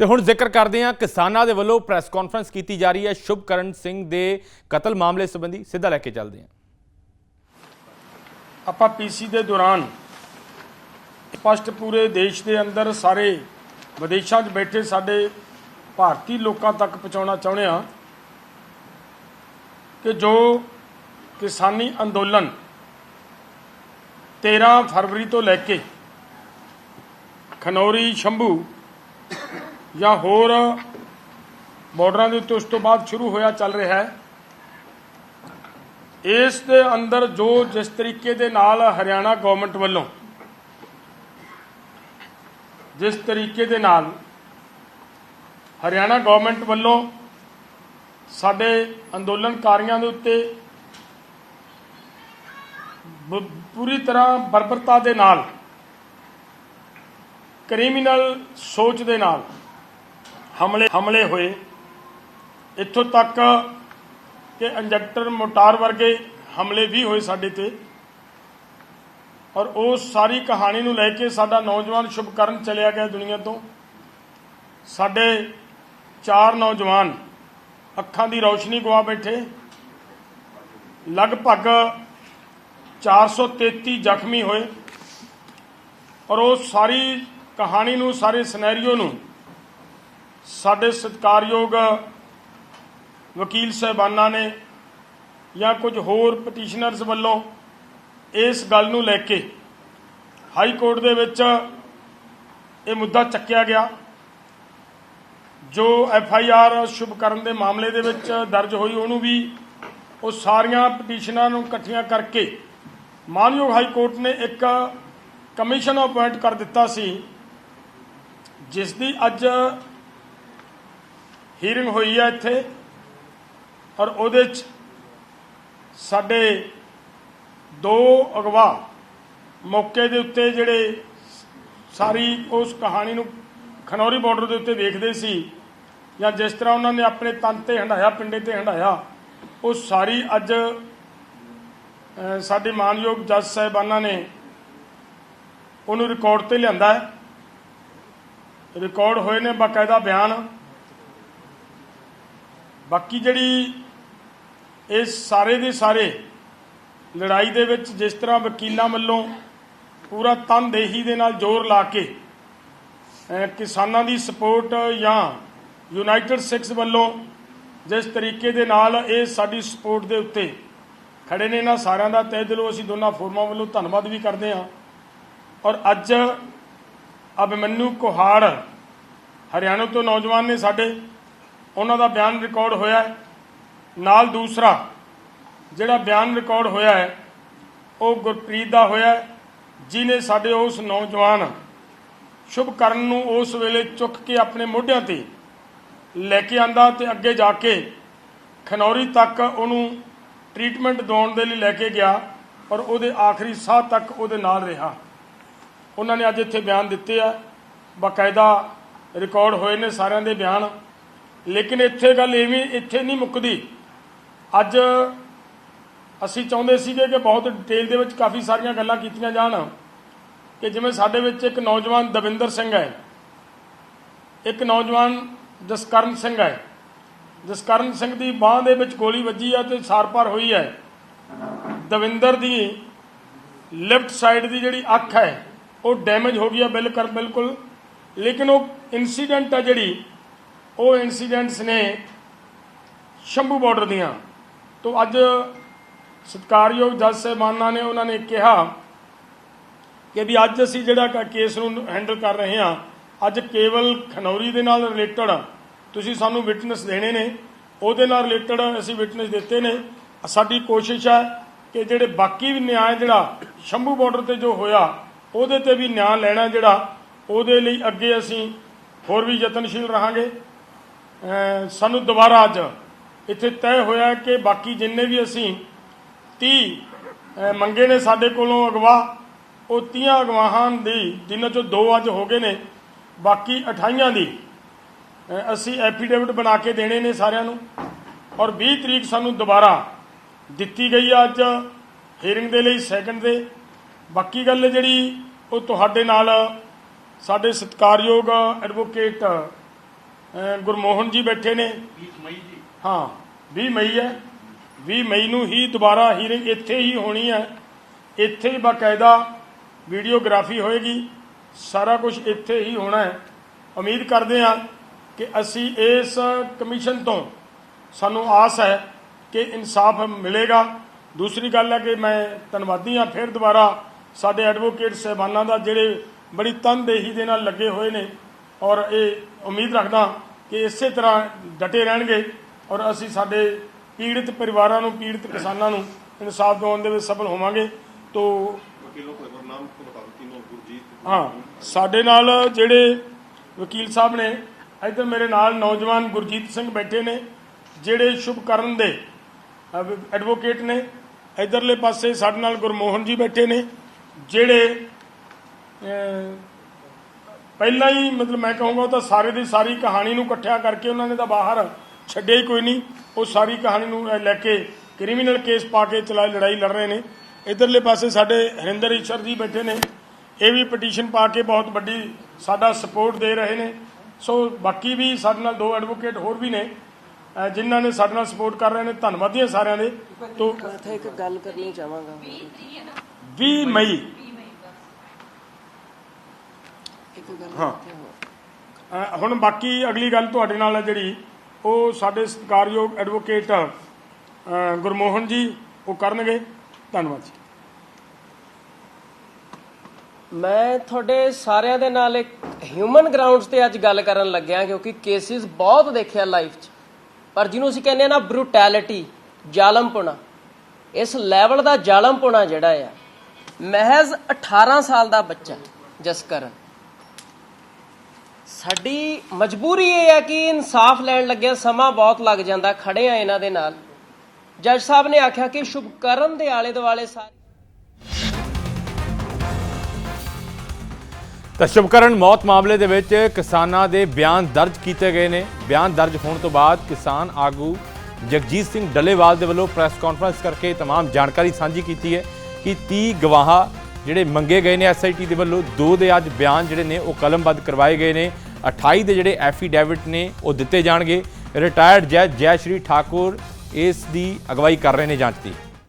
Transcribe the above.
ਤੇ ਹੁਣ ਜ਼ਿਕਰ ਕਰਦੇ ਹਾਂ ਕਿਸਾਨਾਂ ਦੇ ਵੱਲੋਂ ਪ੍ਰੈਸ ਕਾਨਫਰੰਸ ਕੀਤੀ ਜਾ ਰਹੀ ਹੈ ਸ਼ੁਭਕਰਨ ਸਿੰਘ ਦੇ ਕਤਲ ਮਾਮਲੇ ਸੰਬੰਧੀ ਸਿੱਧਾ ਲੈ ਕੇ ਚੱਲਦੇ ਹਾਂ। ਆਪਾਂ ਪੀਸੀ ਦੇ ਦੌਰਾਨ ਸਪਸ਼ਟ ਪੂਰੇ ਦੇਸ਼ ਦੇ ਅੰਦਰ ਸਾਰੇ ਵਿਦੇਸ਼ਾਂ 'ਚ ਬੈਠੇ ਸਾਡੇ ਭਾਰਤੀ ਲੋਕਾਂ ਤੱਕ ਪਹੁੰਚਾਉਣਾ ਚਾਹੁੰਦੇ ਹਾਂ ਕਿ ਜੋ ਕਿਸਾਨੀ ਅੰਦੋਲਨ 13 ਫਰਵਰੀ ਤੋਂ ਲੈ ਕੇ ਖਨੌਰੀ, ਸ਼ੰਭੂ ਜਾਂ ਹੋਰ ਬਾਰਡਰਾਂ ਦੇ ਉੱਤੇ ਉਸ ਤੋਂ ਬਾਅਦ ਸ਼ੁਰੂ ਹੋਇਆ, ਚੱਲ ਰਿਹਾ ਹੈ। ਇਸ ਦੇ ਅੰਦਰ ਜੋ ਜਿਸ ਤਰੀਕੇ ਦੇ ਨਾਲ ਹਰਿਆਣਾ ਗਵਰਨਮੈਂਟ ਵੱਲੋਂ ਜਿਸ ਤਰੀਕੇ ਦੇ ਨਾਲ ਹਰਿਆਣਾ ਗਵਰਨਮੈਂਟ ਵੱਲੋਂ ਸਾਡੇ ਅੰਦੋਲਨਕਾਰੀਆਂ ਦੇ ਉੱਤੇ ਪੂਰੀ ਤਰ੍ਹਾਂ ਬਰਬਰਤਾ ਦੇ ਨਾਲ ਕ੍ਰਿਮੀਨਲ ਸੋਚ ਦੇ ਨਾਲ ਹਮਲੇ ਹਮਲੇ ਹੋਏ। ਇੱਥੋਂ ਤੱਕ ਕਿ ਇੰਜੈਕਟਰ ਮੋਟਾਰ ਵਰਗੇ ਹਮਲੇ ਵੀ ਹੋਏ ਸਾਡੇ ਤੇ। ਔਰ ਉਸ ਸਾਰੀ ਕਹਾਣੀ ਨੂੰ ਲੈ ਕੇ ਸਾਡਾ ਨੌਜਵਾਨ ਸ਼ੁਭਕਰਨ ਚਲਿਆ ਗਿਆ ਦੁਨੀਆ ਤੋਂ। ਸਾਡੇ ਚਾਰ ਨੌਜਵਾਨ ਅੱਖਾਂ ਦੀ ਰੌਸ਼ਨੀ ਗਵਾ ਬੈਠੇ। ਲਗਭਗ 433 ਜ਼ਖਮੀ ਹੋਏ। ਔਰ ਉਹ ਸਾਰੀ ਕਹਾਣੀ ਨੂੰ, ਸਾਰੇ ਸਿਨੈਰੀਓ ਨੂੰ ਸਾਡੇ ਸਤਿਕਾਰਯੋਗ ਵਕੀਲ ਸਾਹਿਬਾਨਾਂ ਨੇ ਜਾਂ ਕੁਝ ਹੋਰ ਪਟੀਸ਼ਨਰਸ ਵੱਲੋਂ ਇਸ ਗੱਲ ਨੂੰ ਲੈ ਕੇ ਹਾਈ ਕੋਰਟ ਦੇ ਵਿੱਚ ਇਹ ਮੁੱਦਾ ਚੱਕਿਆ ਗਿਆ, ਜੋ ਐਫ ਆਈ ਆਰ ਸ਼ੁਭ ਕਰਨ ਦੇ ਮਾਮਲੇ ਦੇ ਵਿੱਚ ਦਰਜ ਹੋਈ, ਉਹਨੂੰ ਵੀ ਉਹ ਸਾਰੀਆਂ ਪਟੀਸ਼ਨਾਂ ਨੂੰ ਇਕੱਠੀਆਂ ਕਰਕੇ ਮਾਨਯੋਗ ਹਾਈ ਕੋਰਟ ਨੇ ਇੱਕ ਕਮਿਸ਼ਨ ਅਪਾਇੰਟ ਕਰ ਦਿੱਤਾ ਸੀ, ਜਿਸ ਦੀ ਅੱਜ ਹੀਰਿੰਗ ਹੋਈ ਹੈ ਇੱਥੇ, ਔਰ ਉਹਦੇ ਚ ਸਾਡੇ ਦੋ ਅਗਵਾ ਮੌਕੇ ਦੇ ਉੱਤੇ ਜਿਹੜੇ ਸਾਰੀ ਉਸ ਕਹਾਣੀ ਨੂੰ ਖਨੌਰੀ ਬਾਰਡਰ ਦੇ ਉੱਤੇ ਵੇਖਦੇ ਸੀ, ਜਾਂ ਜਿਸ ਤਰ੍ਹਾਂ ਉਹਨਾਂ ਨੇ ਆਪਣੇ ਤਨ ਤੇ ਹੰਡਾਇਆ ਪਿੰਡੇ ਤੇ ਹੰਡਾਇਆ ਉਹ ਸਾਰੀ ਅੱਜ ਸਾਡੇ ਮਾਨਯੋਗ ਜੱਜ ਸਾਹਿਬਾਨਾਂ ਨੇ ਉਹਨੂੰ ਰਿਕਾਰਡ ਤੇ ਲਿਆਂਦਾ ਹੈ। ਰਿਕਾਰਡ ਹੋਏ ਨੇ ਬਕਾਇਦਾ ਬਿਆਨ। ਬਾਕੀ ਜਿਹੜੀ ਇਹ ਸਾਰੇ ਦੇ ਸਾਰੇ ਲੜਾਈ ਦੇ ਵਿੱਚ ਜਿਸ ਤਰ੍ਹਾਂ ਵਕੀਲਾਂ ਵੱਲੋਂ ਪੂਰਾ ਤਨਦੇਹੀ ਦੇ ਨਾਲ ਜ਼ੋਰ ਲਾ ਕੇ ਕਿਸਾਨਾਂ ਦੀ ਸਪੋਰਟ ਜਾਂ ਯੂਨਾਈਟਿਡ ਸਿਕਸ ਵੱਲੋਂ ਜਿਸ ਤਰੀਕੇ ਦੇ ਨਾਲ ਇਹ ਸਾਡੀ ਸਪੋਰਟ ਦੇ ਉੱਤੇ ਖੜੇ ਨੇ ਇਹਨਾਂ ਸਾਰਿਆਂ ਦਾ ਤਹਿ ਦਿਲੋਂ ਅਸੀਂ ਦੋਨਾਂ ਫੋਰਮਾਂ ਵੱਲੋਂ ਧੰਨਵਾਦ ਵੀ ਕਰਦੇ ਹਾਂ। ਔਰ ਅੱਜ ਅਭਿਮਨੂ ਕੁਹਾੜ ਹਰਿਆਣਾ ਤੋਂ ਨੌਜਵਾਨ ਨੇ ਸਾਡੇ ਉਹਨਾਂ ਦਾ ਬਿਆਨ ਰਿਕਾਰਡ ਹੋਇਆ ਹੈ। ਨਾਲ ਦੂਸਰਾ, ਜਿਹੜਾ ਬਿਆਨ ਰਿਕਾਰਡ ਹੋਇਆ ਹੈ, ਉਹ ਗੁਰਪ੍ਰੀਤ ਦਾ ਹੋਇਆ ਹੈ ਜਿਨੇ ਸਾਡੇ ਉਸ ਨੌਜਵਾਨ ਸ਼ੁਭਕਰਨ ਨੂੰ ਉਸ ਵੇਲੇ ਚੁੱਕ ਕੇ ਆਪਣੇ ਮੋਢਿਆਂ ਤੇ ਲੈ ਕੇ ਆਂਦਾ ਤੇ ਅੱਗੇ ਜਾ ਕੇ ਖਨੌਰੀ ਤੱਕ ਉਹਨੂੰ ਟ੍ਰੀਟਮੈਂਟ ਦਿਵਾਉਣ ਦੇ ਲਈ ਲੈ ਕੇ ਗਿਆ ਔਰ ਉਹਦੇ ਆਖਰੀ ਸਾਹ ਤੱਕ ਉਹਦੇ ਨਾਲ ਰਿਹਾ। ਉਹਨਾਂ ਨੇ ਅੱਜ ਇੱਥੇ ਬਿਆਨ ਦਿੱਤੇ ਆ। ਬਕਾਇਦਾ ਰਿਕਾਰਡ ਹੋਏ ਨੇ ਸਾਰਿਆਂ ਦੇ ਬਿਆਨ। ਲੇਕਿਨ ਇੱਥੇ ਗੱਲ ਇਹ ਵੀ ਇੱਥੇ ਨਹੀਂ ਮੁੱਕਦੀ। ਅੱਜ ਅਸੀਂ ਚਾਹੁੰਦੇ ਸੀਗੇ ਕਿ ਬਹੁਤ ਡਿਟੇਲ ਦੇ ਵਿੱਚ ਕਾਫੀ ਸਾਰੀਆਂ ਗੱਲਾਂ ਕੀਤੀਆਂ ਜਾਣ, ਕਿ ਜਿਵੇਂ ਸਾਡੇ ਵਿੱਚ ਇੱਕ ਨੌਜਵਾਨ ਦਵਿੰਦਰ ਸਿੰਘ ਹੈ, ਇੱਕ ਨੌਜਵਾਨ ਜਸਕਰਨ ਸਿੰਘ ਹੈ। ਜਸਕਰਨ ਸਿੰਘ ਦੀ ਬਾਹ ਦੇ ਵਿੱਚ ਗੋਲੀ ਵੱਜੀ ਹੈ ਤੇ ਸਾਰ-ਪਾਰ ਹੋਈ ਹੈ। ਦਵਿੰਦਰ ਦੀ ਲੈਫਟ ਸਾਈਡ ਦੀ ਜਿਹੜੀ ਅੱਖ ਹੈ, ਉਹ ਡੈਮੇਜ ਹੋ ਗਈ ਹੈ ਬਿਲਕੁਲ ਬਿਲਕੁਲ। ਲੇਕਿਨ ਉਹ ਇਨਸੀਡੈਂਟ ਆ ਜਿਹੜੀ ਉਹ ਇਨਸੀਡੈਂਟਸ ਨੇ ਸ਼ੰਭੂ ਬਾਰਡਰ ਦੀਆਂ। ਤੋਂ ਅੱਜ ਸਤਕਾਰਯੋਗ ਜੱਜ ਸਾਹਿਬਾਨਾਂ ਨੇ ਉਹਨਾਂ ਨੇ ਕਿਹਾ ਕਿ ਵੀ ਅੱਜ ਅਸੀਂ ਜਿਹੜਾ ਕੇਸ ਨੂੰ ਹੈਂਡਲ ਕਰ ਰਹੇ ਹਾਂ, ਅੱਜ ਕੇਵਲ ਖਨੌਰੀ ਦੇ ਨਾਲ ਰਿਲੇਟਡ ਤੁਸੀਂ ਸਾਨੂੰ ਵਿਟਨੈਸ ਦੇਣੇ ਨੇ। ਉਹਦੇ ਨਾਲ ਰਿਲੇਟਡ ਅਸੀਂ ਵਿਟਨੈਸ ਦਿੱਤੇ ਨੇ। ਸਾਡੀ ਕੋਸ਼ਿਸ਼ ਹੈ ਕਿ ਜਿਹੜੇ ਬਾਕੀ ਵੀ ਨਿਆਂ ਜਿਹੜਾ ਸ਼ੰਭੂ ਬਾਰਡਰ ਤੇ ਜੋ ਹੋਇਆ, ਉਹਦੇ ਤੇ ਵੀ ਨਿਆਂ ਲੈਣਾ ਜਿਹੜਾ, ਉਹਦੇ ਲਈ ਅੱਗੇ ਅਸੀਂ ਹੋਰ ਵੀ ਯਤਨਸ਼ੀਲ ਰਹਾਂਗੇ। ਸਾਨੂੰ ਦੁਬਾਰਾ ਅੱਜ ਇੱਥੇ ਤੈਅ ਹੋਇਆ ਕਿ ਬਾਕੀ ਜਿੰਨੇ ਵੀ ਅਸੀਂ 30 ਮੰਗੇ ਨੇ ਸਾਡੇ ਕੋਲੋਂ ਅਗਵਾ ਉਹ 30 ਅਗਵਾਹਾਂ ਦੀ, ਜਿਨ੍ਹਾਂ ਚੋਂ ਦੋ ਅੱਜ ਹੋ ਗਏ ਨੇ, ਬਾਕੀ 28 ਦੀ ਅਸੀਂ ਐਫੀਡੇਵਿਟ ਬਣਾ ਕੇ ਦੇਣੇ ਨੇ ਸਾਰਿਆਂ ਨੂੰ। ਔਰ 20 ਤਰੀਕ ਸਾਨੂੰ ਦੁਬਾਰਾ ਦਿੱਤੀ ਗਈ ਆ ਅੱਜ ਹੀਅਰਿੰਗ ਦੇ ਲਈ ਸੈਕੰਡ ਦੇ। ਬਾਕੀ ਗੱਲ ਜਿਹੜੀ ਉਹ ਤੁਹਾਡੇ ਨਾਲ ਸਾਡੇ ਸਤਿਕਾਰਯੋਗ ਐਡਵੋਕੇਟ ਗੁਰਮੋਹਨ ਜੀ ਬੈਠੇ ਨੇ। ਹਾਂ 20 ਮਈ ਹੈ। 20 ਮਈ ਨੂੰ ਹੀ ਦੁਬਾਰਾ ਹੀਰਿੰਗ ਇੱਥੇ ਹੀ ਹੋਣੀ ਹੈ। ਇੱਥੇ ਹੀ ਬਾਕਾਇਦਾ ਵੀਡੀਓਗ੍ਰਾਫੀ ਹੋਏਗੀ। ਸਾਰਾ ਕੁਝ ਇੱਥੇ ਹੀ ਹੋਣਾ ਹੈ। ਉਮੀਦ ਕਰਦੇ ਹਾਂ ਕਿ ਅਸੀਂ ਇਸ ਕਮਿਸ਼ਨ ਤੋਂ ਸਾਨੂੰ ਆਸ ਹੈ ਕਿ ਇਨਸਾਫ ਮਿਲੇਗਾ। ਦੂਸਰੀ ਗੱਲ ਹੈ ਕਿ ਮੈਂ ਧੰਨਵਾਦੀ ਹਾਂ ਫਿਰ ਦੁਬਾਰਾ ਸਾਡੇ ਐਡਵੋਕੇਟ ਸਹਿਬਾਨਾਂ ਦਾ ਜਿਹੜੇ ਬੜੀ ਤਨਦੇਹੀ ਦੇ ਨਾਲ ਲੱਗੇ ਹੋਏ ਨੇ। ਔਰ ਇਹ ਉਮੀਦ ਰੱਖਦਾ ਕਿ ਇਸੇ ਤਰ੍ਹਾਂ ਡਟੇ ਰਹਿਣਗੇ ਔਰ ਅਸੀਂ ਸਾਡੇ ਪੀੜਿਤ ਪਰਿਵਾਰਾਂ ਨੂੰ ਪੀੜਿਤ ਕਿਸਾਨਾਂ ਨੂੰ ਇਨਸਾਫ ਦਿਵਾਉਣ ਦੇ ਵਿੱਚ ਸਫਲ ਹੋਵਾਂਗੇ। ਤੋ ਹਾਂ ਸਾਡੇ ਨਾਲ ਜਿਹੜੇ ਵਕੀਲ ਸਾਹਿਬ ਨੇ ਇੱਧਰ ਮੇਰੇ ਨਾਲ ਨੌਜਵਾਨ ਗੁਰਜੀਤ ਸਿੰਘ ਬੈਠੇ ਨੇ ਜਿਹੜੇ ਸ਼ੁਭ ਕਰਨ ਦੇ ਐਡਵੋਕੇਟ ਨੇ। ਇੱਧਰਲੇ ਪਾਸੇ ਸਾਡੇ ਨਾਲ ਗੁਰਮੋਹਨ ਜੀ ਬੈਠੇ ਨੇ ਜਿਹੜੇ ਪਹਿਲਾਂ ਹੀ ਮਤਲਬ ਮੈਂ ਕਹੂੰਗਾ ਉਹ ਤਾਂ ਸਾਰੇ ਦੀ ਸਾਰੀ ਕਹਾਣੀ ਨੂੰ ਇਕੱਠਿਆ ਕਰਕੇ ਉਹਨਾਂ ਨੇ ਤਾਂ ਬਾਹਰ ਛੱਡਿਆ ਹੀ ਕੋਈ ਨਹੀਂ। ਉਹ ਸਾਰੀ ਕਹਾਣੀ ਨੂੰ ਲੈ ਕੇ ਕ੍ਰਿਮੀਨਲ ਕੇਸ ਪਾ ਕੇ ਚਲਾ ਲੜਾਈ ਲੜ ਰਹੇ ਨੇ। ਇਧਰਲੇ ਪਾਸੇ ਸਾਡੇ ਹਰਿੰਦਰ ਈਸ਼ਰ ਜੀ ਬੈਠੇ ਨੇ। ਇਹ ਵੀ ਪਟੀਸ਼ਨ ਪਾ ਕੇ ਬਹੁਤ ਵੱਡੀ ਸਾਡਾ ਸਪੋਰਟ ਦੇ ਰਹੇ ਨੇ। ਸੋ ਬਾਕੀ ਵੀ ਸਾਡੇ ਨਾਲ ਦੋ ਐਡਵੋਕੇਟ ਹੋਰ ਵੀ ਨੇ ਜਿਨ੍ਹਾਂ ਨੇ ਸਾਡੇ ਨਾਲ ਸਪੋਰਟ ਕਰ ਰਹੇ ਨੇ। ਧੰਨਵਾਦੀ ਹਾਂ ਸਾਰਿਆਂ ਦੇ। ਤੋਂ ਇੱਕ ਗੱਲ ਕਰਨੀ ਚਾਹਾਂਗਾ। 20 ਮਈ। ਗੱਲ ਹਾਂ। ਹੁਣ ਬਾਕੀ ਅਗਲੀ ਗੱਲ ਤੁਹਾਡੇ ਨਾਲ ਹੈ ਜਿਹੜੀ ਉਹ ਸਾਡੇ ਸਤਿਕਾਰਯੋਗ ਐਡਵੋਕੇਟ ਗੁਰਮੋਹਨ ਜੀ ਉਹ ਕਰਨਗੇ। ਧੰਨਵਾਦ ਜੀ। ਮੈਂ ਤੁਹਾਡੇ ਸਾਰਿਆਂ ਦੇ ਨਾਲ ਇੱਕ ਹਿਊਮਨ ਗਰਾਊਂਡਸ ਤੇ ਅੱਜ ਗੱਲ ਕਰਨ ਲੱਗਿਆ ਕਿਉਂਕਿ ਕੇਸਿਸ ਬਹੁਤ ਦੇਖਿਆ ਲਾਈਫ 'ਚ। ਪਰ ਜਿਹਨੂੰ ਅਸੀਂ ਕਹਿੰਦੇ ਆ ਨਾ ਬਰੂਟੈਲਿਟੀ ਜ਼ਾਲਮਪੁਣਾ। ਇਸ ਲੈਵਲ ਦਾ ਜ਼ਾਲਮਪੁਣਾ ਜਿਹੜਾ ਆ ਮਹਿਜ਼ 18 ਸਾਲ ਦਾ ਬੱਚਾ ਜਸਕਰਨ। ਸਾਡੀ ਮਜਬੂਰੀ ਇਹ ਹੈ ਕਿ ਇਨਸਾਫ ਲੈਣ ਲੱਗਿਆ ਸਮਾਂ ਬਹੁਤ ਲੱਗ ਜਾਂਦਾ, ਖੜੇ ਆ ਇਹਨਾਂ ਦੇ ਨਾਲ। ਜੱਜ ਸਾਹਿਬ ਨੇ ਆਖਿਆ ਕਿ ਸ਼ੁਭਕਰਨ ਦੇ ਆਲੇ ਦੁਆਲੇ ਸਾਰੇ ਤਾਂ ਸ਼ੁਭਕਰਨ ਮੌਤ ਮਾਮਲੇ ਦੇ ਵਿੱਚ ਕਿਸਾਨਾਂ ਦੇ ਬਿਆਨ ਦਰਜ ਕੀਤੇ ਗਏ ਨੇ। ਬਿਆਨ ਦਰਜ ਹੋਣ ਤੋਂ ਬਾਅਦ ਕਿਸਾਨ ਆਗੂ ਜਗਜੀਤ ਸਿੰਘ ਡੱਲੇਵਾਲ ਦੇ ਵੱਲੋਂ ਪ੍ਰੈਸ ਕਾਨਫਰੰਸ ਕਰਕੇ ਤਮਾਮ ਜਾਣਕਾਰੀ ਸਾਂਝੀ ਕੀਤੀ ਹੈ ਕਿ 30 ਗਵਾਹਾਂ ਜਿਹੜੇ ਮੰਗੇ ਗਏ ਨੇ ਐਸਆਈਟੀ ਦੇ ਵੱਲੋਂ, ਦੋ ਦੇ ਅੱਜ ਬਿਆਨ ਜਿਹੜੇ ਨੇ ਉਹ ਕਲਮਬੱਧ ਕਰਵਾਏ ਗਏ ਨੇ। 28 ਦੇ ਜਿਹੜੇ ਐਫੀਡੈਵਿਟ ਨੇ, ਉਹ ਦਿੱਤੇ ਜਾਣਗੇ। ਰਿਟਾਇਰਡ ਜੱਜ ਜੈ ਸ਼੍ਰੀ ਠਾਕੁਰ ਇਸ ਦੀ ਅਗਵਾਈ ਕਰ ਰਹੇ ਨੇ ਜਾਂਚ ਦੀ।